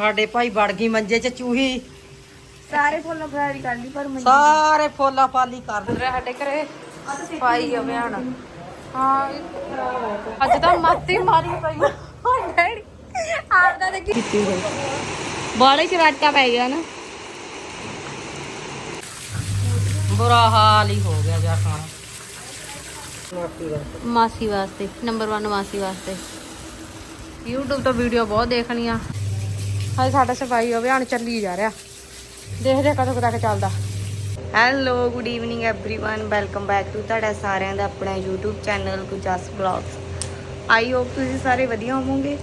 ਸਾਡੇ ਭਾਈ ਵੜ ਗਈ ਮੰਜੇ 'ਚ ਚੂਹੀ। ਸਾਰੇ ਫੁੱਲ ਫਰਾਰੀ ਕਰ ਲਈ ਪਰ ਮੈਂ ਸਾਰੇ ਫੋਲਾ ਫਾਲੀ ਕਰ ਅੰਦਰ ਸਾਡੇ ਘਰੇ ਸਫ਼ਾਈ ਅਭਿਆਨ ਹਾਂ। ਅੱਜ ਤਾਂ ਮੱਤੀ ਮਾਰੀ ਪਈ। ਹਾਂ ਡੈਡੀ ਆਪਦਾ ਤੇ ਕੀਤੀ ਹੋਈ ਬਾਲੇ ਚਰਾਟਾ ਪੈ ਗਿਆ ਨਾ। ਬੁਰਾ ਹਾਲ ਹੀ ਹੋ ਗਿਆ ਜਾ ਖਾਣਾ ਮਾਸੀ ਵਾਸਤੇ। ਨੰਬਰ 1 ਮਾਸੀ ਵਾਸਤੇ। YouTube ਤੋਂ ਵੀਡੀਓ ਬਹੁਤ ਦੇਖਣੀਆਂ। ਹਾਏ ਸਾਡਾ ਸਫਾਈ ਅਭਿਆਨ ਚੱਲੀ ਜਾ ਰਿਹਾ ਦੇਖਦੇ ਕਦੋਂ ਕੁ ਤੱਕ ਚੱਲਦਾ hello good evening everyone welcome back to ਤੁਹਾਡਾ ਸਾਰਿਆਂ ਦਾ ਆਪਣਾ YouTube ਚੈਨਲ ਗੁਜਸ ਬਲੌਗਸ ਆਈ ਹੋਪ ਤੁਸੀਂ ਸਾਰੇ ਵਧੀਆ ਹੋਵੋਗੇ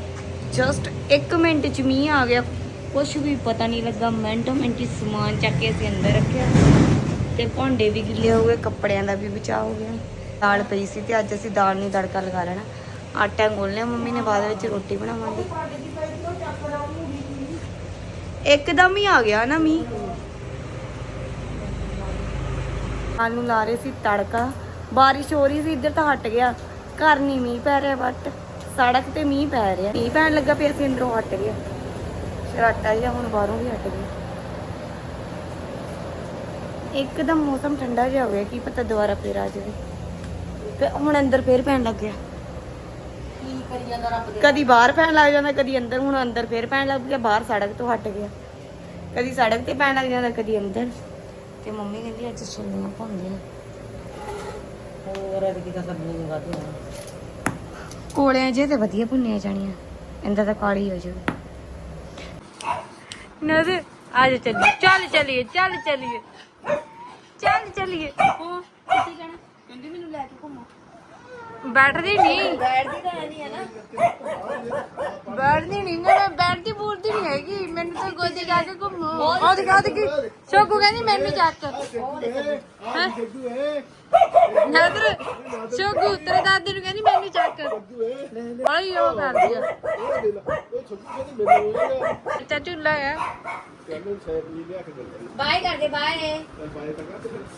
ਜਸਟ 1 ਮਿੰਟ ਚ ਮੀਂਹ ਆ ਗਿਆ ਕੁਝ ਵੀ ਪਤਾ ਨਹੀਂ ਲੱਗਾ ਮਿੰਟੋ ਮਿੰਟ ਹੀ ਸਮਾਨ ਚੱਕ ਕੇ ਅਸੀਂ ਅੰਦਰ ਰੱਖਿਆ ਤੇ ਭਾਂਡੇ ਵੀ ਗਿੱਲੇ ਹੋ ਗਏ ਕੱਪੜਿਆਂ ਦਾ ਵੀ ਬਚਾਅ ਹੋ ਗਿਆ ਦਾਲ ਪਈ ਸੀ ਤੇ ਅੱਜ ਅਸੀਂ ਦਾਲ ਨੂੰ ਤੜਕਾ ਲਗਾ ਲੈਣਾ ਆਟਾ ਗੁੰਨ ਲਿਆ ਮੰਮੀ ਨੇ ਬਾਅਦ ਵਿੱਚ ਰੋਟੀ ਬਣਾਵਾਂਗੇ ਇੱਕਦਮ ਹੀ ਆ ਗਿਆ ਨਾ ਮੀ ਆਲੂ ਲਾ ਰਹੇ ਸੀ ਤੜਕਾ। ਬਾਰਿਸ਼ ਹੋ ਰਹੀ ਸੀ, ਇੱਧਰ ਤਾਂ ਹਟ ਗਿਆ। ਘਰ ਨਹੀਂ ਮੀਂਹ ਪੈ ਰਿਹਾ ਬਟ ਸੜਕ ਤੇ ਮੀਂਹ ਪੈ ਰਿਹਾ। ਮੀਂਹ ਪੈਣ ਲੱਗਾ, ਫਿਰ ਅਸੀਂ ਅੰਦਰੋਂ ਹਟ ਗਏ। ਸ਼ਰਾਟਾ ਜਿਹਾ ਹੁਣ ਬਾਹਰੋਂ ਵੀ ਹਟ ਗਿਆ। ਇੱਕਦਮ ਮੌਸਮ ਠੰਡਾ ਜਿਹਾ ਹੋ ਗਿਆ, ਕੀ ਪਤਾ ਦੁਬਾਰਾ ਫੇਰ ਆ ਜਾਵੇ। ਤੇ ਹੁਣ ਅੰਦਰ ਫੇਰ ਪੈਣ ਲੱਗ ਗਿਆ। ਕਦੀ ਬਾਹਰ ਪੈਣ ਲੱਗ ਜਾਂਦਾ ਕਦੀ ਅੰਦਰ ਹੁਣ ਅੰਦਰ ਫੇਰ ਪੈਣ ਲੱਗ ਗਿਆ ਬਾਹਰ ਸੜਕ ਤੋਂ ਹਟ ਗਿਆ। ਕਦੀ ਸੜਕ ਤੇ ਪੈਣ ਲੱਗ ਜਾਂਦਾ ਕਦੀ ਅੰਦਰ। ਤੇ ਮੰਮੀ ਕਹਿੰਦੀ ਅੱਜ ਛੋਲੀਆਂ ਪਾਉਂਦੇ ਆ। ਹੋਰ ਅੱਜ ਕੀ ਤਾਂ ਸਬਜ਼ੀ ਮੰਗਾਦੀ ਕੋਲਿਆਂ ਜੇ ਤੇ ਵਧੀਆ ਭੁੰਨੀਆਂ ਜਾਣੀਆਂ। ਇੰਦਾ ਤਾਂ ਕਾਲੀ ਹੋ ਜਾਵੇ ਨਦ ਅੱਜ ਚੱਲੀਏ। ਚੱਲ ਚੱਲੀਏ ਚੱਲ ਚੱਲੀਏ। ਚੱਲ ਚੱਲੀਏ। ਹਾਂ ਕਿੱਥੇ ਜਾਣਾ? ਕਹਿੰਦੀ ਮੈਨੂੰ ਲੈ ਕੇ ਘੁੰਮੋ। ਬੈਠਦੀ ਨਹੀਂ ਬੈਠਦੀ ਤਾਂ ਨਹੀਂ ਹੈ ਨਾ। ਬੈਠਦੀ ਨਹੀਂ ਨਾ ਬੈਠਦੀ ਬੂਰਦੀ ਨਹੀਂ ਹੈਗੀ। ਮੈਨੂੰ ਤਾਂ ਗੋਦੀ ਜਾ ਕੇ ਘੁੰਮੋ ਉਹ ਦਿਖਾ ਦੇ ਕੀ ਸ਼ੋਕੂ ਕਹਿੰਦੀ ਮੈਨੂੰ ਚੱਕ। ਹੈਂ? ਨਦਰ ਸ਼ੋਕੂ ਤੇਰੇ ਦਾਦੀ ਨੂੰ ਕਹਿੰਦੀ ਮੈਨੂੰ ਚੱਕ। ਬੜੀ ਉਹ ਕਰਦੀ ਆ। ਚਾਚੂ ਝੂਲਾ ਹੈ ਬਾਏ ਕਰਦੇ ਬਾਏ।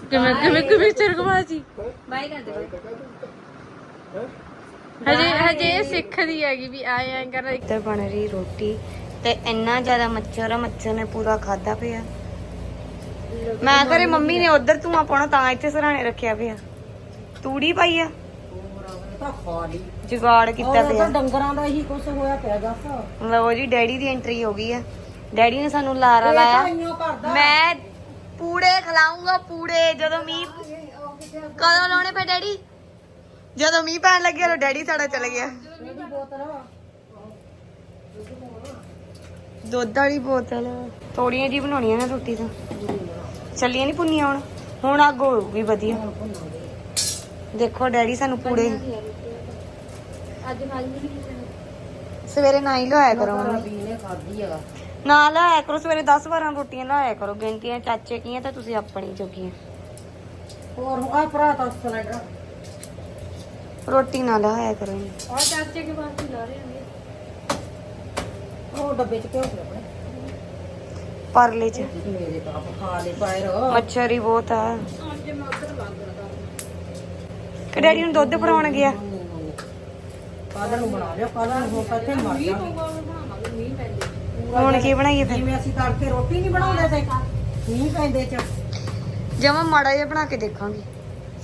ਕਿਵੇਂ ਕਿਵੇਂ ਕਿਵੇਂ ਚਰਗਵਾ ਜੀ ਬਾਏ ਕਰਦੇ ਹਜੇ ਹਜੇ ਇਹ ਸਿੱਖਦੀ ਹੈਗੀ ਵੀ ਆਏ ਐਂ ਕਰ ਇੱਧਰ ਬਣ ਰਹੀ ਰੋਟੀ। ਤੇ ਇੰਨਾ ਜ਼ਿਆਦਾ ਮੱਛਰ ਆ ਮੱਛਰ ਨੇ ਪੂਰਾ ਖਾਦਾ ਪਿਆ। ਮੈਂ ਘਰੇ ਮੰਮੀ ਨੇ ਉਧਰ ਧੂਆਂ ਪਾਉਣਾ ਤਾਂ ਇੱਥੇ ਸਰਾਣੇ ਰੱਖਿਆ ਪਿਆ। ਤੂੜੀ ਪਾਈ ਆ? ਤਾਂ ਖਾ ਲਈ ਜੁਗਾੜ ਕੀਤਾ ਪਿਆ। ਡੰਗਰਾਂ ਦਾ ਇਹੀ ਕੁਛ ਹੋਇਆ ਪਿਆ ਜੱਸ ਲਓ ਜੀ ਡੈਡੀ ਦੀ ਐਂਟਰੀ ਹੋ ਗਈ ਆ। ਡੈਡੀ ਨੇ ਸਾਨੂੰ ਲਾਰਾ ਲਾਇਆ। ਮੈਂ ਪੂੜੇ ਖਿਲਾਉਂਗਾ ਪੂੜੇ ਜਦੋਂ ਮੀਂਹ ਕਦੋਂ ਲਾਉਣੇ ਪਏ ਡੈਡੀ? ਜਦੋਂ ਮੀਂਹ ਪੈਣ ਲੱਗਿਆ ਤਾਂ ਡੈਡੀ ਸਾਡਾ ਚਲੇ ਗਿਆ। ਦੁੱਧ ਵਾਲੀ ਬੋਤਲ। ਥੋੜੀਆਂ ਜੀ ਬਣਾਉਣੀਆਂ ਨਾ ਰੋਟੀ ਤਾਂ। ਚੱਲੀਆਂ ਨਹੀਂ ਪੁੰਨੀਆਂ ਹੁਣ? ਹੁਣ ਅੱਗ ਹੋਊਗੀ ਵਧੀਆ। ਦੇਖੋ ਡੈਡੀ ਸਾਨੂੰ ਪੂੜੇ ਅੱਜ ਖਾਈ ਸਵੇਰੇ ਨਾ ਹੀ ਲਾਇਆ ਕਰੋ ਮੰਮੀ। ਪੀਨੇ ਖਾਦੀ ਹੈਗਾ ਨਾ ਲਾਇਆ ਕਰੋ, ਸਵੇਰੇ 10 12 ਰੋਟੀਆਂ ਲਾਇਆ ਕਰੋ। ਗਿਣਤੀਆਂ ਚਾਚੇ ਕੀਆਂ ਤਾਂ ਤੁਸੀਂ ਆਪਣੀ ਜੋਗੀਆਂ। ਹੋਰ ਆ ਭਰਾ ਤਾਂ ਸਿਲੰਡਰ ਰੋਟੀ ਨਾ ਲਾਇਆ ਕਰੋ ਜੀ। और चाचे के पास ला रहे होंगे ਉਹ ਡੱਬੇ ਚ ਕਿਉਂ ਪਿਆ ਆਪਣੇ ਪਰਲੇ ਚ ਮੇਰੇ ਤਾਂ ਆਪ ਖਾ ਲੈ ਪਾਏ ਰੋ ਮੱਛਰ ਹੀ ਬਹੁਤ ਆ ਕਿ ਡੈਡੀ ਨੂੰ ਦੁੱਧ ਬਣਾਉਣ ਗਿਆ ਕੱਲ ਨੂੰ ਬਣਾ ਲਿਆ ਕੱਲ ਨੂੰ ਹੋ ਇੱਥੇ ਮਰ ਜਾ ਹੁਣ ਕੀ ਬਣਾਈਏ ਫਿਰ ਜਿਵੇਂ ਅਸੀਂ ਤੜਕੇ ਰੋਟੀ ਨਹੀਂ ਬਣਾਉਂਦੇ ਤੇ ਮੀਂਹ ਪੈਂਦੇ ਚ ਜਮਾ ਮਾੜਾ ਜਿਹਾ ਬਣਾ ਕੇ ਦੇਖਾਂਗੇ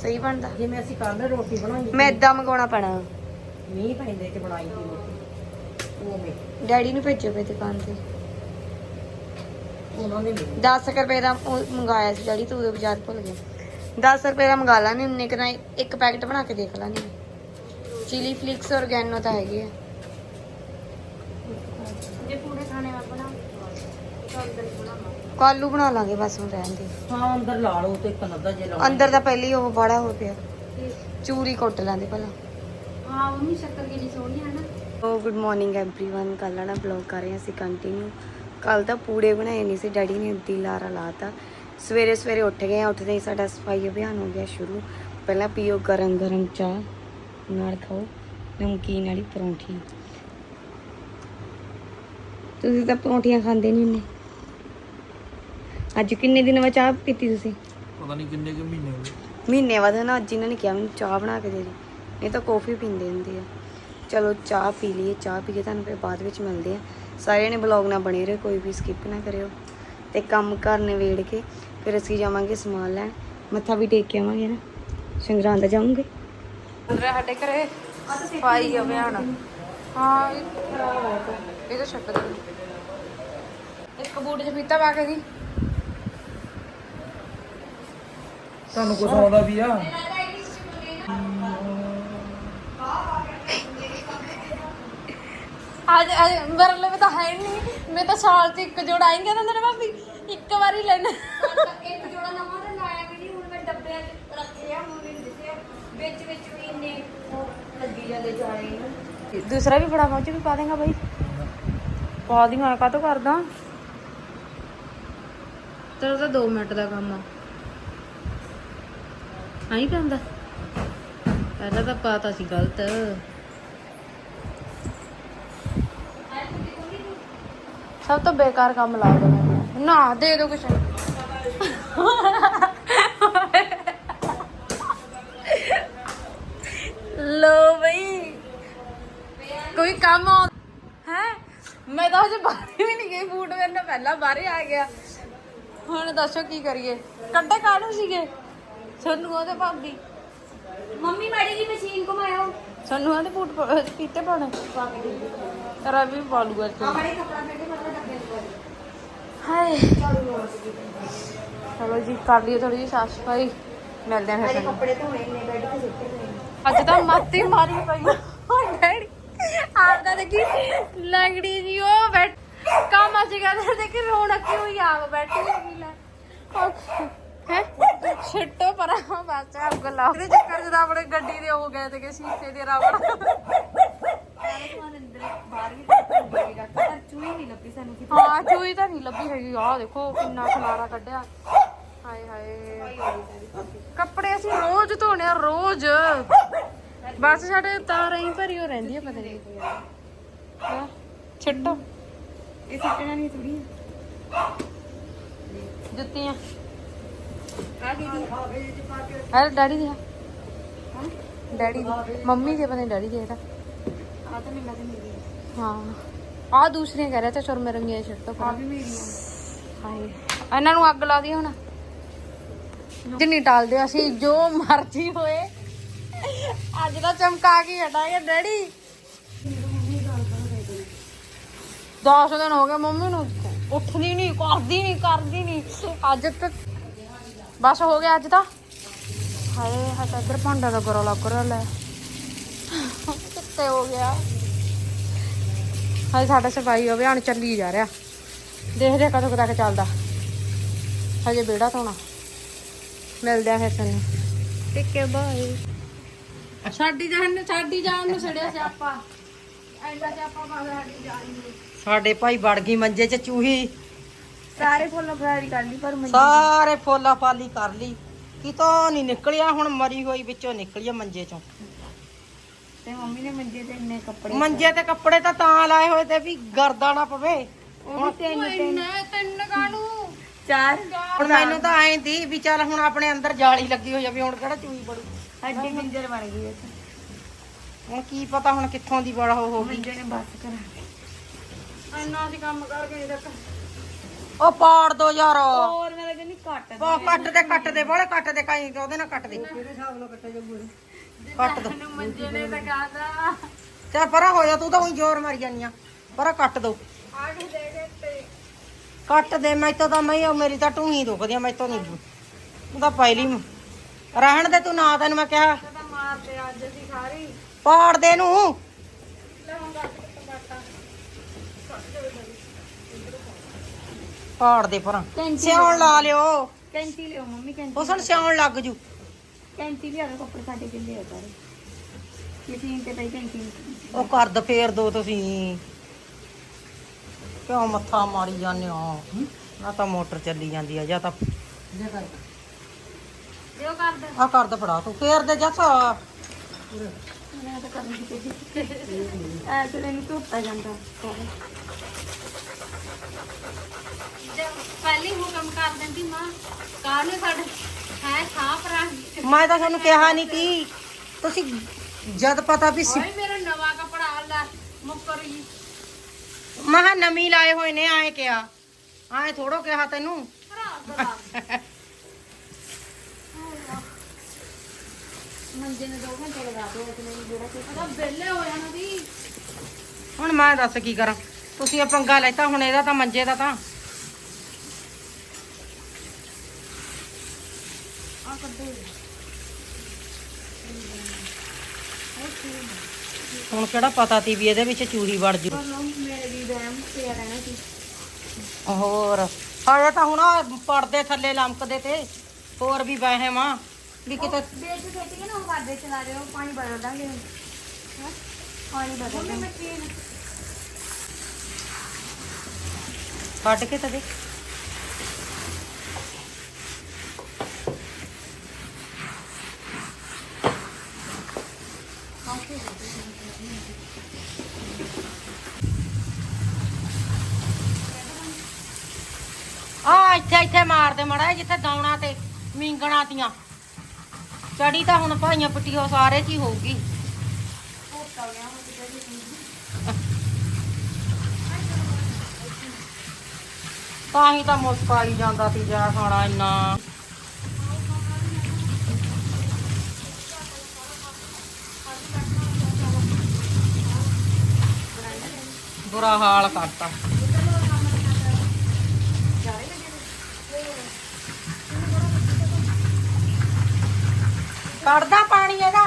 ਸਹੀ ਬਣਦਾ। ਜਿਵੇਂ ਅਸੀਂ ਕੱਲ ਰੋਟੀ ਬਣਾਈ ਮੈਂ ਇਦਾਂ ਮੰਗਾਉਣਾ ਪੈਣਾ। ਮੀਂਹ ਪੈਂਦੇ ਚ ਬਣਾਈ ਦੀ ਰੋਟੀ। ਉਹ ਡੈਡੀ ਨੂੰ ਭੇਜੋ ਪੇ ਦੁਕਾਨ ਤੇ। ਉਹਨਾਂ ਨੇ 10 ਰੁਪਏ ਦਾ ਉਹ ਮੰਗਾਇਆ ਸੀ ਡੈਡੀ ਤੂੰ ਉਹ ਬਾਜ਼ਾਰ ਭੁੱਲ ਗਿਆ। 10 ਰੁਪਏ ਦਾ ਮੰਗਾ ਲਾਂਗੇ ਨਿਕ ਨਾ ਇੱਕ ਪੈਕਟ ਬਣਾ ਕੇ ਦੇਖ ਲਾਂਗੇ। ਚਿਲੀ ਫਲਿਕਸ ਔਰਗੈਨੋ ਤਾਂ ਹੈਗੀ ਹੈ ਜੇ ਪੂਰੇ ਖਾਣੇ ਵਾਲਾ ਬਣਾ ਕਾਲੂ ਬਣਾ ਲਾਂਗੇ ਬਸ ਹੁਣ ਰਹਿਣ ਦੇ ਹਾਂ ਅੰਦਰ ਲਾ ਲਓ ਤੇ ਇੱਕ ਨੱਦਾ ਜੇ ਲਾਉਣਾ ਅੰਦਰ ਤਾਂ ਪਹਿਲੇ ਹੀ ਉਹ ਬੜਾ ਹੋ ਪਿਆ ਚੂਰੀ ਕੁੱਟ ਲਾਂਦੇ ਭਲਾ हाँ मम्मी शक्कर की सोनी है ना ਓ ਗੁੱਡ ਮਾਰਨਿੰਗ एवरीवन ਕੱਲ੍ਹ ਵਾਲਾ ਬਲੌਗ ਕਰ ਰਹੇ ਹਾਂ ਅਸੀਂ ਕੰਟੀਨਿਊ ਕੱਲ ਤਾਂ ਪੂੜੇ ਬਣਾਏ ਨਹੀਂ ਸੀ ਡੈਡੀ ਨੇ ਉੱਦੀ ਲਾਰਾ ਲਾਤਾ ਸਵੇਰੇ ਸਵੇਰੇ ਉੱਠ ਗਏ ਹਾਂ, ਉੱਠਦੇ ਹੀ ਸਾਡਾ ਸਫਾਈ ਅਭਿਆਨ ਹੋ ਗਿਆ ਸ਼ੁਰੂ ਪਹਿਲਾਂ ਪੀਓ ਗਰਮ ਗਰਮ ਚਾਹ ਨਾਲ ਖਾਓ ਨਮਕੀਨ ਵਾਲੀ ਪਰੌਂਠੀ ਤੁਸੀਂ ਤਾਂ ਪਰੌਂਠੀਆਂ ਖਾਂਦੇ ਨਹੀਂ ਹੁੰਦੇ ਅੱਜ ਕਿੰਨੇ ਦਿਨ ਬਾਅਦ ਚਾਹ ਪੀਤੀ ਤੁਸੀਂ? ਪਤਾ ਨਹੀਂ ਕਿੰਨੇ ਕੁ ਮਹੀਨੇ ਹੋ ਗਏ। ਮਹੀਨੇ ਬਾਅਦ ਨਾ ਅੱਜ ਇਹਨਾਂ ਨੇ ਕਿਹਾ ਮੈਨੂੰ ਚਾਹ ਬਣਾ ਕੇ ਦੇ ਦੇ। ਨਹੀਂ ਤਾਂ ਕੌਫੀ ਪੀਂਦੇ ਹੁੰਦੇ ਆ। ਚਲੋ ਚਾਹ ਪੀ ਲਈਏ ਚਾਹ ਪੀ ਕੇ ਤੁਹਾਨੂੰ ਫਿਰ ਬਾਅਦ ਵਿੱਚ ਮਿਲਦੇ ਆ। ਸਾਰਿਆਂ ਨੇ ਬਲੌਗ ਨਾਲ ਬਣੇ ਰਹੋ ਕੋਈ ਵੀ ਸਕਿਪ ਨਾ ਕਰਿਓ। ਤੇ ਕੰਮ ਘਰ ਨਿਬੇੜ ਕੇ ਫਿਰ ਅਸੀਂ ਜਾਵਾਂਗੇ ਸਮਾਨ ਲੈਣ। ਮੱਥਾ ਵੀ ਟੇਕ ਕੇ ਆਵਾਂਗੇ ਨਾ। ਸੰਗਰਾਂਦ ਜਾਵਾਂਗੇ ਅੰਦਰ ਸਾਡੇ ਘਰੇ ਸਫ਼ਾਈ ਹੁਣ ਹਾਂ ਇਹ ਖਰਾਬ ਹੋਇਆ ਪਿਆ। ਇਹ ਤਾਂ ਛੱਡ ਦੇ। ਇੱਕ ਬੂਟ ਚ ਫੀਤਾ ਪਾ ਕੇ ਦੀ। ਤੁਹਾਨੂੰ ਕੁਝ ਆਉਂਦਾ ਵੀ ਆ। ਅੱਜ ਅੱਜ ਮੇਰੇ ਲਈ ਤਾਂ ਹੈ ਨਹੀਂ ਮੈਂ ਤਾਂ ਸਾਲ ਚ ਇੱਕ ਜੋੜਾ ਆਏਂਗੇ ਤਾਂ ਮੇਰੇ ਭਾਬੀ ਇੱਕ ਵਾਰੀ ਲੈਣਾ। ਇੱਕ ਜੋੜਾ ਨਵਾਂ ਤੇ ਲਾਇਆ ਵੀ ਨਹੀਂ ਹੁਣ ਮੈਂ ਡੱਬਿਆਂ 'ਚ ਰੱਖਿਆ ਮੰਮੀ ਨੇ ਦੱਸਿਆ ਵਿੱਚ ਵਿੱਚ ਵੀ ਇੰਨੇ ਉਹ ਲੱਗੀ ਜਾਂਦੇ ਜਾਣੇ ਨਾ। ਦੂਸਰਾ ਵੀ ਬੜਾ ਮੌਜ ਵੀ ਪਾ ਦੇਗਾ ਬਾਈ। ਪਾ ਦੀ ਮੈਂ ਕਾਤੋਂ ਕਰਦਾ? ਤੇਰਾ ਤਾਂ 2 ਮਿੰਟ ਦਾ ਕੰਮ ਆ। ਆਈ ਪੈਂਦਾ ਪਹਿਲਾਂ ਤਾਂ ਪਾਤਾ ਸੀ ਗਲਤ। ਸਭ ਤੋਂ ਬੇਕਾਰ ਕੰਮ ਲੱਗਦਾ ਮੈਨੂੰ ਨਾ, ਦੇ ਦੋ ਕੁਛ। ਲੋ ਬਈ। ਕੋਈ ਕੰਮ ਹੈ? ਮੈਂ ਤਾਂ ਹਜੇ ਬਾਹਰ ਵੀ ਨਹੀਂ ਗਈ ਫੂਡ ਮੇਰੇ ਨਾਲ ਪਹਿਲਾਂ ਬਾਹਰ ਆ ਗਿਆ। ਹੁਣ ਦੱਸੋ ਕੀ ਕਰੀਏ? ਕੱਢੇ ਕਾਹਨੂੰ ਸੀਗੇ। ਸਾਨੂੰ ਉਹਦੇ ਭਾਬੀ। ਮੰਮੀ ਮਾੜੀ ਜੀ ਮਸ਼ੀਨ ਘੁਮਾਇਓ। ਸਾਨੂੰ ਉਹਦੇ ਬੂਟ ਪਾ- ਪੀਤੇ ਵੀ ਪਾ। ਮਾੜੇ ਕੱਪੜਾ ਕੇ ਡੱਬੇ 'ਚ ਪਾ ਦਿਓ। ਹਾਏ ਚਲੋ ਜੀ ਕਰ ਲਈਏ ਥੋੜੀ ਜਿਹੀ ਸਾਫ਼ ਸਫ਼ਾਈ। ਮਿਲਦੇ ਆਂ ਫਿਰ ਤੁਹਾਨੂੰ। ਕੱਪੜੇ ਧੋਣੇ ਨੇ ਬੈੱਡ ਤੇ ਸਿੱਟੇ ਨੇ। ਅੱਜ ਤਾਂ ਮੱਤੀ ਮਾਰੀ ਪਈ। ਓ ਡੈਡੀ ਆਪਦਾ ਦੇਖੀ ਲੰਗੜੀ ਜੀ ਉਹ ਬੈਠ ਕੰਮ ਅੱਜ ਕਹਿੰਦੇ ਦੇਖੀ ਰੌਣਕ ਹੋਈ ਆਪ ਬੈਠੀ ਹੈਗੀ ਲੈ। ਹੈ? ਛੱਟੋ ਪਰਾਂ ਬਸ ਅੱਗ ਲਾਓ ਇਹਦੇ ਚੱਕਰ ਜਦ ਆਪਣੇ ਗੱਡੀ ਦੇ ਹੋ ਗਏ ਤੇ ਕਿ ਸ਼ੀਸ਼ੇ ਦੇ ਰਬੜ ਸਾਰੇ ਸਮਾਨ ਅੰਦਰ ਬਾਹਰ ਵੀ ਰੱਖ ਰੱਖ ਪਰ ਚੂਹੀ ਨਹੀਂ ਲੱਭੀ ਸਾਨੂੰ ਕਿਤੇ ਹਾਂ ਚੂਈ ਤਾਂ ਨਹੀਂ ਲੱਭੀ ਹੈਗੀ। ਆਹ ਦੇਖੋ ਕਿੰਨਾ ਖਲਾਰਾ ਕੱਢਿਆ। ਹਾਏ ਹਾਏ। ਕੱਪੜੇ ਅਸੀਂ ਰੋਜ਼ ਧੋਣੇ ਆ ਰੋਜ਼। ਬਸ ਸਾਡੇ ਤਾਰਾਂ ਹੀ ਭਰੀ ਹੋ ਰਹਿੰਦੀ ਹੈ ਪਤਾ ਨਹੀਂ। ਹਾਂ? ਛੱਟੋ। ਇਹ ਸਿੱਟਣਾ ਨਹੀਂ ਥੋੜੀ ਜੁੱਤੀਆਂ। ਡੈਡੀ ਦੀ ਡੈਡੀ ਦੀ। ਮੰਮੀ ਦੇ ਪਤਾ ਨਹੀਂ ਡੈਡੀ ਦੀ ਇਹਦਾ ਆ ਤਾਂ ਮੈਨੂੰ ਲੱਗਦਾ ਮੇਰੀ ਹੈ। ਆ ਦੂਸਰੀਆਂ ਕਹਿ ਰਿਹਾ ਤਾਂ ਸੁਰਮੇ ਰੰਗੀਆਂ ਛੱਟੋ ਆ ਵੀ ਮੇਰੀ ਆ। ਹਾਏ। ਇਹਨਾਂ ਨੂੰ ਅੱਗ ਲਾ ਦੀ ਹੁਣ। ਜਿੰਨੀ ਟਾਲਦੇ ਅਸੀਂ ਜੋ ਮਰਜ਼ੀ ਹੋਏ। ਅੱਜ ਤਾਂ ਚਮਕਾ ਕੇ ਹਟਾਂਗੇ ਡੈਡੀ। 10 ਦਿਨ ਹੋ ਗਏ ਮੰਮੀ ਨੂੰ। ਉੱਠਦੀ ਨਹੀਂ ਕਰਦੀ ਨਹੀਂ ਕਰਦੀ ਨਹੀਂ ਅੱਜ ਤੱਕ ਬਸ ਹੋ ਗਿਆ ਅੱਜ ਤਾਂ। ਹਾਏ ਹਾਂ ਤਾਂ ਇੱਧਰ ਭਾਂਡਾ ਦਾ ਗਰੋ ਲੱਗ ਰਿਹਾ ਲੈ। ਕਿੱਥੇ ਹੋ ਗਿਆ? ਹਾਏ ਸਾਡਾ ਸਫ਼ਾਈ ਹੋਵੇ ਹੁਣ ਚੱਲੀ ਜਾ ਰਿਹਾ। ਦੇਖਦੇ ਕਦੋਂ ਕੁ ਤੱਕ ਚੱਲਦਾ। ਹਜੇ ਬੇੜਾ ਧੋਣਾ ਮਿਲਦੇ ਆ ਫਿਰ ਤੈਨੂੰ। ਟਿੱਕੇ ਬਾਏ ਸਾਡੀ ਜਾਨ ਨੂੰ ਸਾਡੀ ਜਾਨ ਨੂੰ ਸੜਿਆ ਸਿਆਪਾ। ਐਂਦਾ ਸਿਆਪਾ ਪਾ ਸਾਡੀ ਜਾਨ ਨੂੰ। ਸਾਡੇ ਭਾਈ ਵੜ ਗਈ ਮੰਜੇ 'ਚ ਚੂਹੀ। ਸਾਰੇ ਫੁੱਲ ਫਰਾਰੀ ਕਰ ਲਈ ਪਰ ਮੈਨੂੰ ਸਾਰੇ ਫੋਲਾ ਫਾਲੀ ਕਰ ਲਈ। ਕਿਤੋਂ ਨਹੀਂ ਨਿਕਲਿਆ ਹੁਣ ਮਰੀ ਹੋਈ ਵਿੱਚੋਂ ਨਿਕਲੀ ਆ ਮੰਜੇ 'ਚੋਂ। ਤੇ ਮੰਮੀ ਨੇ ਮੰਜੇ ਤੇ ਇੰਨੇ ਕੱਪੜੇ ਮੰਜੇ ਤੇ ਕੱਪੜੇ ਤਾਂ ਤਾਂ ਲਾਏ ਹੋਏ ਤੇ ਵੀ ਗਰਦਾ ਨਾ ਪਵੇ। ਉਹ ਵੀ ਤਿੰਨ ਤਿੰਨ ਤਿੰਨ ਕਾਣੂ ਚਾਰ। ਹੁਣ ਮੈਨੂੰ ਤਾਂ ਐਂ ਦੀ ਵੀ ਚੱਲ ਹੁਣ ਆਪਣੇ ਅੰਦਰ ਜਾਲੀ ਲੱਗੀ ਹੋ ਜਾਵੇ ਹੁਣ ਕਿਹੜਾ ਚੂਹੀ ਬੜੂ। ਹੱਡੀ ਮੰਜਰ ਬਣ ਗਈ ਇਸ ਹੁਣ ਕੀ ਪਤਾ ਹੁਣ ਕਿੱਥੋਂ ਦੀ ਬੜਾ ਹੋ ਹੋ ਗਈ। ਮੰਜੇ ਨੇ ਬਸ ਕਰਾ ਇੰਨਾ ਅਸੀਂ ਕੰਮ ਕਰਕੇ ਨਹੀਂ ਤੱਕ ਉਹ ਪਾੜ ਦੋ ਯਾਰ। ਹੋਰ ਮੈਂ ਤਾਂ ਕਹਿੰਦੀ ਉਹ ਕੱਟ ਦੇ ਕੱਟ ਦੇ ਬੋਲੇ ਕੱਟ ਦੇ ਕਾਈ ਉਹਦੇ ਨਾਲ ਕੱਟ ਦੇ ਕੱਟ ਦੋ। ਮੰਜੇ ਨੇ ਕਹਦਾ ਚੱਲ ਪਰਾਂ ਹੋ ਜਾ ਤੂੰ ਤਾਂ ਉਹੀ ਜ਼ੋਰ ਮਾਰੀ ਜਾਨੀ ਆ। ਪਰਾਂ ਕੱਟ ਦੋ। ਆ ਕੇ ਦੇ ਦੇ ਤੇ। ਕੱਟ ਦੇ ਮੈਂ ਤਾਂ ਮੈਂ ਮੇਰੀ ਤਾਂ ਟੂਹੀ ਦੁਖਦੀ ਆ ਮੈਂ ਤਾਂ ਨਹੀਂ ਤੂੰ ਤਾਂ ਪਹਿਲੀ ਰਹਿਣ ਦੇ ਤੂੰ ਨਾ ਤੈਨੂੰ ਮੈਂ ਕਿਹਾ। ਤਾਂ ਮਾਰਦੇ ਅੱਜ ਅਸੀਂ ਸਾਰੀ। ਪਾੜ ਦੇ ਨੂੰ ਪਾੜ ਦੇ ਪਰਾਂ। ਸਿਆਉਣ ਲਾ ਲਿਓ। ਕੈਂਚੀ ਲਿਓ ਮੰਮੀ ਕੈਂਚੀ ਉਸਨ ਸਿਆਉਣ ਲੱਗ ਜੂ। ਕੈਂਚੀ ਲਿਆ ਕੇ ਕੱਪੜੇ ਸਾਡੇ ਕਿੰਨੇ ਆ ਸਾਰੇ। ਮਸ਼ੀਨ ਤੇ ਪਈ ਕੈਂਚੀ। ਉਹ ਕਰਦ ਫੇਰ ਦੋ ਤੁਸੀਂ। ਕਿਉਂ ਮੱਥਾ ਮਾਰੀ ਜਾਂਦੇ ਹੋ? ਨਾ ਤਾਂ ਮੋਟਰ ਚੱਲੀ ਜਾਂਦੀ ਆ ਜਾਂ ਤਾਂ ਦਿਓ ਕਰ ਦੇ। ਆ ਫੜਾ ਤੂੰ। ਫੇਰ ਦੇ ਜੱਸ। ਮੈਂ ਤਾਂ ਕਰਨੀ ਤੇ ਐ ਤੇ ਇਹਨੂੰ ਧੋਤਾ ਜਾਂਦਾ। ਪਹਿਲੀ ਹੁਕਮ ਕਰ ਦਿੰਦੀ ਮਾਂ ਕਾਹਨੇ ਸਾਡੇ ਹੈ ਸਾਫ਼ ਰੰਗ ਮੈਂ ਤਾਂ ਤੁਹਾਨੂੰ ਕਿਹਾ ਨਹੀਂ ਕਿ ਤੁਸੀਂ ਜਦ ਪਤਾ ਵੀ ਸਿ- ਓਏ ਮੇਰਾ ਨਵਾਂ ਕਪੜਾ ਲੈ ਮੁੱਕਰ ਗਈ। ਮੈਂ ਕਿਹਾ ਨਵੀਂ ਲਾਏ ਹੋਏ ਨੇ ਐਂ ਕਿਹਾ। ਐਂ ਥੋੜੋ ਕਿਹਾ ਤੈਨੂੰ। ਮੰਜੇ ਨੇ 2 ਘੰਟੇ ਲਗਾ ਦਿਓ ਤੇ ਮੈਨੂੰ ਜਿਹੜਾ ਕਿ ਉਹਦਾ ਵਿਹਲੇ ਹੋ ਜਾਣਾ ਦੀ ਹੁਣ ਮੈਂ ਦੱਸ ਕੀ ਕਰਾਂ? ਤੁਸੀਂ ਇਹ ਪੰਗਾ ਲੈਤਾ ਹੁਣ ਇਹਦਾ ਤਾਂ ਮੰਜੇ ਦਾ ਤਾਂ। ਆ ਕੱਢੋ ਹੁਣ ਕਿਹੜਾ ਪਤਾ ਤੀ ਵੀ ਇਹਦੇ ਵਿੱਚ ਚੂੜੀ ਵੜ ਜੂ। ਚਲੋ ਮੇਰੇ ਵੀ ਵਹਿਮ ਪਿਆ ਰਹਿਣਾ ਸੀ ਹੋਰ ਹਾਏ ਤਾਂ ਹੁਣ ਪਰਦੇ ਥੱਲੇ ਲਮਕਦੇ ਤੇ ਹੋਰ ਵੀ ਵਹਿਮ ਆ। ਵੀ ਕਿਤੇ ਦੇਖ ਕੇ ਨਾ ਉਹ ਕਰਦੇ ਚਲਾ ਰਹੇ ਹੋ ਪਾਣੀ ਬਦਲ ਦਾਂਗੇ। ਹਾਂ? ਪਾਣੀ ਬਦਲ ਦਾਂਗੇ ਮਸ਼ੀਨ ਕੱਢ ਕੇ ਤਾਂ ਦੇ। ਆ ਇੱਥੇ ਇੱਥੇ ਮਾਰਦੇ ਮੜਾ ਜਿੱਥੇ ਦੌਣਾ ਤੇ ਮੀਂਗਣਾ ਤੀਆਂ। ਚੜੀ ਤਾਂ ਹੁਣ ਭਾਈਆਂ ਪੱਟੀਓ ਸਾਰੇ ਚ ਹੀ ਹੋਊਗੀ। ਤਾਂ ਹੀ ਤਾਂ ਮੁਸਕਾਈ ਜਾਂਦਾ ਤੀ ਜਾ ਖਾਣਾ ਇੰਨਾ। ਬੁਰਾ ਹਾਲ ਕਰਤਾ। ਕੱਢਦਾ ਪਾਣੀ ਇਹਦਾ।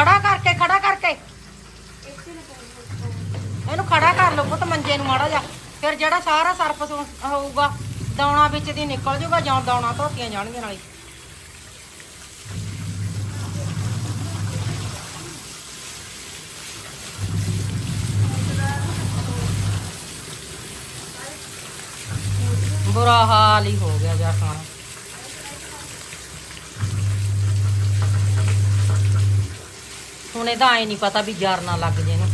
ਖੜਾ ਕਰਕੇ ਖੜਾ ਕਰਕੇ। ਇਹਨੂੰ ਖੜਾ ਕਰ ਲਓ ਪੁੱਤ ਮੰਜੇ ਨੂੰ ਮਾੜਾ ਜਾ ਫਿਰ ਜਿਹੜਾ ਸਾਰਾ ਸਰਫ ਹੋਊਗਾ ਦਾਉਣਾ ਵਿੱਚ ਦੀ ਨਿਕਲ ਜਾਊਗਾ ਜਾਂ ਦਾਉਣਾ ਧੋਤੀਆਂ ਜਾਣਗੀਆਂ ਨਾਲੇ। ਬੁਰਾ ਹਾਲ ਹੀ ਹੋ ਗਿਆ ਜਾ ਖਾਣਾ ਹੁਣ ਇਹਦਾ ਐ ਨਹੀਂ ਪਤਾ ਵੀ ਜਰ ਨਾ ਲੱਗ ਜੇ ਇਹਨੂੰ।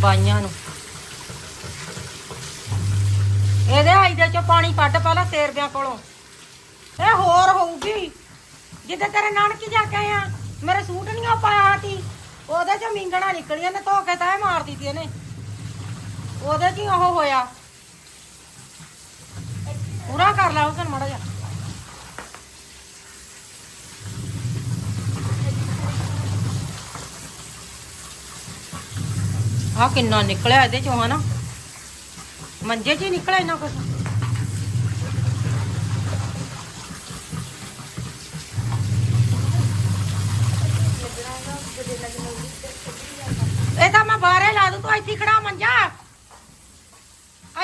ਬਾਈਆਂ ਨੂੰ। ਇਹਦੇ ਆਈਦੇ ਚੋਂ ਪਾਣੀ ਕੱਢ ਪਹਿਲਾਂ ਤੇਰਬਿਆਂ ਕੋਲੋਂ। ਇਹ ਹੋਰ ਹੋਊਗੀ। ਜਿੱਦੇ ਤੇਰੇ ਨਾਨਕੀ ਜਾ ਕੇ ਆਏ ਆ, ਮੇਰੇ ਸੂਟ ਨਹੀਂ ਉਹ ਪਾਇਆ ਸੀ। ਉਹਦੇ ਚੋਂ ਮਿੰਗਣਾ ਨਿਕਲੀਆਂ ਨੇ, ਧੋ ਕੇ ਤਾਂ ਇਹ ਮਾਰਦੀ ਸੀ ਇਹਨੇ। ਉਹਦੇ 'ਚ ਹੀ ਉਹ ਹੋਇਆ। ਪੂਰਾ ਕਰ ਲਾ ਉਸਨ ਮੜਾ ਜਾ ਆ ਕਿੰਨਾ ਨਿਕਲਿਆ ਇਹਦੇ ਚੋਂ, ਹਨਾ? ਮੰਜੇ 'ਚ ਹੀ ਨਿਕਲਿਆ ਇੰਨਾ ਕੁਛ? ਇਹ ਤਾਂ ਮੈਂ ਬਾਹਰੇ ਲਾ ਦੂੰ, ਤੂੰ ਇੱਥੇ ਖੜਾ ਮੰਜਾ।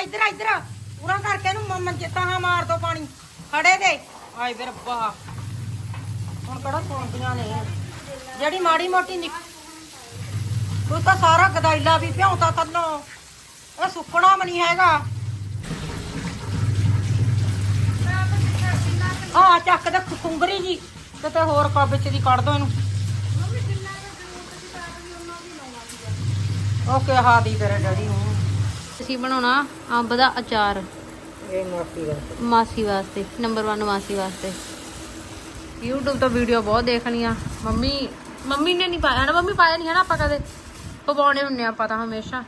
ਇੱਧਰ ਇੱਧਰ ਪੂਰਾ ਕਰਕੇ ਇਹਨੂੰ ਮ- ਮੰਜੇ ਤਾਂ ਮਾਰ ਦੋ ਪਾਣੀ। ਖੜੇ ਦੇ। ਆਏ ਵੇ ਰੱਬਾ। ਹੁਣ ਕਿਹੜਾ ਸੁਣਦੀਆਂ ਨੇ? ਜਿਹੜੀ ਮਾੜੀ ਮੋਟੀ ਨਿਕ ਤੂੰ ਤਾਂ ਸਾਰਾ ਗਦਾਈਲਾ ਵੀ ਭਿਉਂਤਾ ਥੱਲੋਂ ਇਹ ਸੁੱਕਣਾ ਵੀ ਨਹੀਂ ਹੈਗਾ। ਆ ਚੱਕ ਦੇ ਖੁੰਗਰੀ ਜੀ। ਕਿਤੇ ਹੋਰ ਕਾ ਵਿੱਚ ਦੀ ਕੱਢ ਦੋ ਇਹਨੂੰ। ਓਕੇ ਹਾਂ ਦੀ ਤੇਰੇ ਡੈਡੀ ਨੂੰ। ਅਸੀਂ ਬਣਾਉਣਾ ਅੰਬ ਦਾ ਅਚਾਰ। ਇਹ ਮਾਸੀ ਵਾਸਤੇ। ਨੰਬਰ 1 ਮਾਸੀ ਵਾਸਤੇ। YouTube ਤੋਂ ਵੀਡੀਓ ਬਹੁਤ ਦੇਖਣੀਆਂ। ਮੰਮੀ ਮੰਮੀ ਨੇ ਨਹੀਂ ਪਾਇਆ ਨਾ ਮੰਮੀ ਪਾਇਆ ਨਹੀਂ ਹੈ ਨਾ ਆਪਾਂ ਕਦੇ। ਪਕਾਉਣੇ ਹੁੰਨੇ ਆ ਪਤਾ ਹਮੇਸ਼ਾ।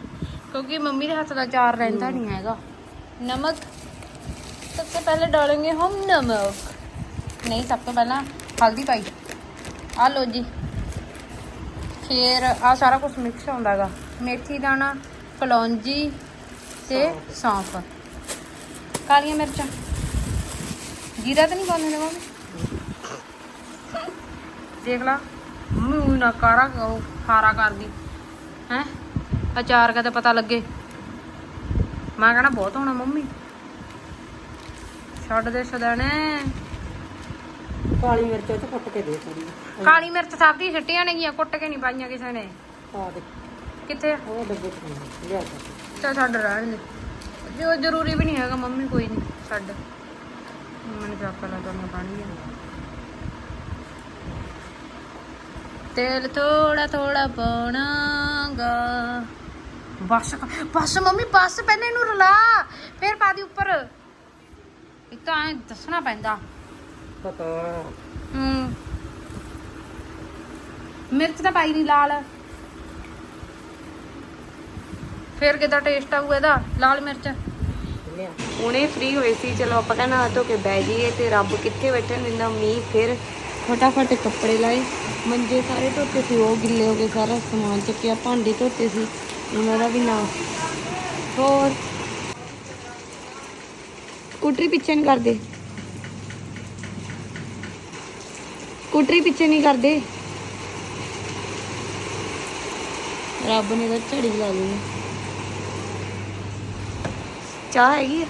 ਕਿਉਂਕਿ ਮੰਮੀ ਦੇ ਹੱਥ ਦਾ ਚਾਰ ਰਹਿੰਦਾ ਨਹੀਂ ਹੈਗਾ। ਨਮਕ, ਸਭ ਤੋਂ ਪਹਿਲੇ ਡਾਲेंगे ਹਮ ਨਮਕ। ਨਹੀਂ, ਸਭ ਤੋਂ ਪਹਿਲਾਂ ਹਲਦੀ ਪਾਈ। ਆ ਲੋ ਜੀ। ਫਿਰ ਆ ਸਾਰਾ ਕੁਝ ਮਿਕਸ ਹੁੰਦਾਗਾ ਮੇਥੀ, ਦਾਣਾ, ਕਲੌਂਜੀ ਤੇ ਸੌਂਫ। ਕਾਲੀਆਂ ਮਿਰਚਾਂ। ਜੀਰਾ ਤਾਂ ਨਹੀਂ ਪਾਉਂਦੇ ਨਾ ਦੇਖ ਲਾ। ਮੂੰਹ ਕਾਰਾ ਖਾਰਾ ਕਰਦੀ। ਹੈ? ਅਚਾਰ ਕਾ ਤਾਂ ਪਤਾ ਲੱਗੇ। ਮੈਂ ਕਹਣਾ ਬਹੁਤ ਹੋਣਾ ਮੰਮੀ। ਛੱਡ ਦੇ ਸਦਣੇ। ਕਾਲੀ ਮਿਰਚ ਉਹ ਚ ਕੁੱਟ ਕੇ ਦੇ ਥੋੜੀ ਕਾਲੀ ਮਿਰਚ ਸਭ ਦੀ ਛਿੱਟੀਆਂ ਨੇਗੀਆਂ ਕੁੱਟ ਕੇ ਨਹੀਂ ਪਾਈਆਂ ਕਿਸੇ ਨੇ। ਦੇ। ਕਿੱਥੇ? ਉਹ ਡੱਬੇ ਚ ਪਾਉਣਾ। ਲਿਆ ਕੇ। ਚੱਲ ਛੱਡ ਰਹਿਣ ਦੇ। ਜੋ ਜ਼ਰੂਰੀ ਵੀ ਨਹੀਂ ਹੈਗਾ ਮੰਮੀ ਕੋਈ ਨਹੀਂ ਛੱਡ। ਮੈਨੂੰ ਚੱਕ ਲਾ ਤੁਹਾਨੂੰ ਪਾਣੀ ਤੇਲ ਥੋੜਾ ਥੋੜਾ ਪਾਉਣਾਗਾ ਬਸ ਬਸ ਮੰਮੀ ਬਸ ਪਹਿਲਾਂ ਇਹਨੂੰ ਰਲਾ। ਫਿਰ ਪਾ ਦੀ ਉੱਪਰ। ਇਹ ਤਾਂ ਐ ਦੱਸਣਾ ਪੈਂਦਾ। ਪਤਾ। ਹੂੰ। ਮਿਰਚ ਤਾਂ ਪਾਈ ਨਹੀਂ ਲਾਲ। ਫਿਰ ਕਿਦਾਂ ਟੇਸਟ ਆਊ ਇਹਦਾ ਲਾਲ ਮਿਰਚ? ਹੁਣੇ ਫ੍ਰੀ ਹੋਏ ਸੀ ਚਲੋ ਆਪਾਂ ਕਹਿੰਦਾ ਧੋ ਕੇ ਬਹਿ ਜਾਈਏ ਤੇ ਰੱਬ ਕਿੱਥੇ ਬੈਠਣ ਦਿੰਦਾ ਮੀਂਹ ਫਿਰ ਫਟਾਫਟ ਕੱਪੜੇ ਲਾਏ ਮੰਜੇ ਸਾਰੇ ਧੋਤੇ ਸੀ ਉਹ ਗਿੱਲੇ ਹੋ ਗਏ ਸਾਰਾ ਸਮਾਨ ਚੱਕਿਆ ਭਾਂਡੇ ਧੋਤੇ ਸੀ ਉਹਨਾਂ ਦਾ ਵੀ ਨਾ ਹੋਰ ਸਕੂਟਰੀ ਪਿੱਛੇ ਨਹੀਂ ਕਰਦੇ ਸਕੂਟਰੀ ਪਿੱਛੇ ਨਹੀਂ ਕਰਦੇ ਰੱਬ ਨੇ ਤਾਂ ਝੜੀ ਲਾ ਲਈ ਚਾਹ ਹੈਗੀ ਆ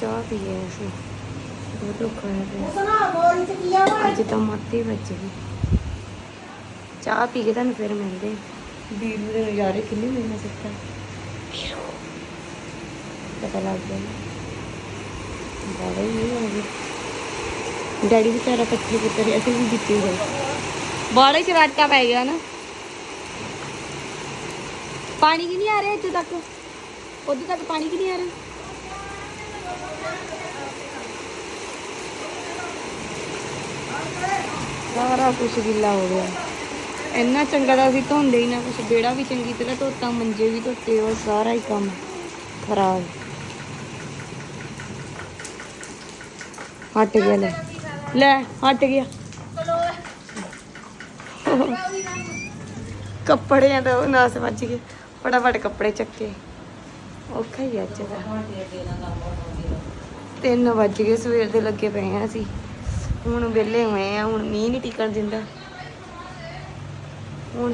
ਚਾਹ ਪੀਏ ਅਸੀਂ ਬਹੁਤ ਔਖਾ ਹੈ ਪਿਆ। ਅੱਜ ਤਾਂ ਮਾਤੀ ਵੱਜ ਗਈ। ਚਾਹ ਪੀ ਕੇ ਤੁਹਾਨੂੰ ਫਿਰ ਮਿਲਦੇ ਵੀਰ ਦੇ ਨਜ਼ਾਰੇ ਕਿੰਨੇ ਮਿਲਨੇ ਸਿੱਖਾ ਪਤਾ ਲੱਗ ਗਿਆ। ਬੜਾ ਹੀ ਹੋ ਗਿਆ। ਡੈਡੀ ਵਿਚਾਰਾ ਪੱਠੇ ਪੁੱਤਰ ਅਸੀਂ ਵੀ ਦਿੱਤੇ ਗਏ। ਬਾੜਾ ਹੀ ਚਰਾਟਾ ਪੈ ਗਿਆ ਨਾ। ਪਾਣੀ ਕਿ ਨਹੀਂ ਆ ਰਿਹਾ ਇੱਥੇ ਤੱਕ। ਉਧਰ ਤੱਕ ਪਾਣੀ ਕਿ ਨਹੀਂ ਆ ਰਿਹਾ। ਸਾਰਾ ਕੁਝ ਗਿੱਲਾ ਹੋ ਗਿਆ। ਇੰਨਾ ਚੰਗਾ ਤਾਂ ਅਸੀਂ ਧੋਂਦੇ ਹੀ ਨਾ ਕੁਝ ਬੇੜਾ ਵੀ ਚੰਗੀ ਤਰ੍ਹਾਂ ਧੋਤਾ, ਮੰਜੇ ਵੀ ਧੋਤੇ ਉਹ ਸਾਰਾ ਹੀ ਕੰਮ ਖਰਾਬ। ਹਟ ਗਿਆ, ਲੈ। ਲੈ, ਹਟ ਗਿਆ। ਕੱਪੜਿਆਂ ਦਾ ਨਾਸ ਵੱਜ ਗਏ ਫਟਾਫਟ ਕੱਪੜੇ ਚੱਕੇ। ਔਖਾ ਹੀ ਅੱਜ ਦਾ। ਤਿੰਨ ਵੱਜ ਗਏ, ਸਵੇਰ ਦੇ ਲੱਗੇ ਪਏ ਆ ਅਸੀਂ। ਹੁਣ ਵਿਹਲੇ ਹੋਏ ਆ, ਹੁਣ ਮੀਂਹ ਨਹੀਂ ਟਿਕਣ ਦਿੰਦਾ। ਹੁਣ,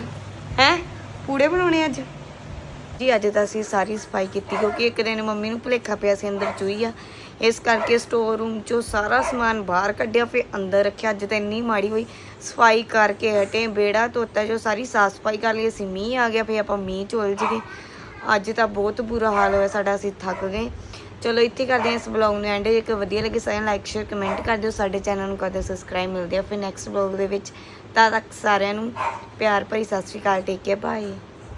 ਹੈ? ਪੂੜੇ ਬਣਾਉਣੇ ਅੱਜ? ਜੀ, ਅੱਜ ਤਾਂ ਅਸੀਂ ਸਾਰੀ ਸਫ਼ਾਈ ਕੀਤੀ, ਕਿਉਂਕਿ ਇੱਕ ਦਿਨ ਮੰਮੀ ਨੂੰ ਭੁਲੇਖਾ ਪਿਆ ਸੀ ਅੰਦਰ ਚੂਈ ਆ। ਇਸ ਕਰਕੇ ਸਟੋਰ ਰੂਮ ਚੋਂ ਸਾਰਾ ਸਮਾਨ ਬਾਹਰ ਕੱਢਿਆ, ਫਿਰ ਅੰਦਰ ਰੱਖਿਆ। ਅੱਜ ਤਾਂ ਇੰਨੀ ਮਾੜੀ ਹੋਈ, ਸਫ਼ਾਈ ਕਰਕੇ ਹਟੇ ਬੇੜਾ ਧੋਤਾ, ਜੋ ਸਾਰੀ ਸਾਫ਼ ਸਫ਼ਾਈ ਕਰ ਲਈ, ਅਸੀਂ ਮੀਂਹ ਆ ਗਿਆ, ਫਿਰ ਆਪਾਂ ਮੀਂਹ ਚ ਉਲਝ ਗਏ ਅੱਜ ਤਾਂ ਬਹੁਤ ਬੁਰਾ ਹਾਲ ਹੋਇਆ, ਸਾਡਾ, ਅਸੀਂ ਥੱਕ ਗਏ। ਚਲੋ ਇੱਥੇ ਕਰਦੇ ਹਾਂ ਇਸ ਬਲੌਗ ਨੂੰ ਐਂਡ ਜੇਕਰ ਵਧੀਆ ਲੱਗੇ ਸਾਰਿਆਂ ਲਾਈਕ ਸ਼ੇਅਰ ਕਮੈਂਟ ਕਰ ਦਿਓ। ਸਾਡੇ ਚੈਨਲ ਨੂੰ ਕਦੇ ਸਬਸਕ੍ਰਾਈਬ ਮਿਲਦੇ ਆ ਫਿਰ ਨੈਕਸਟ ਬਲੌਗ ਦੇ ਵਿੱਚ। ਤਦ ਤੱਕ ਸਾਰਿਆਂ ਨੂੰ ਪਿਆਰ ਭਰੀ ਸਤਿ ਸ਼੍ਰੀ ਅਕਾਲ। ਟੇਕ ਕੇ ਬਾਏ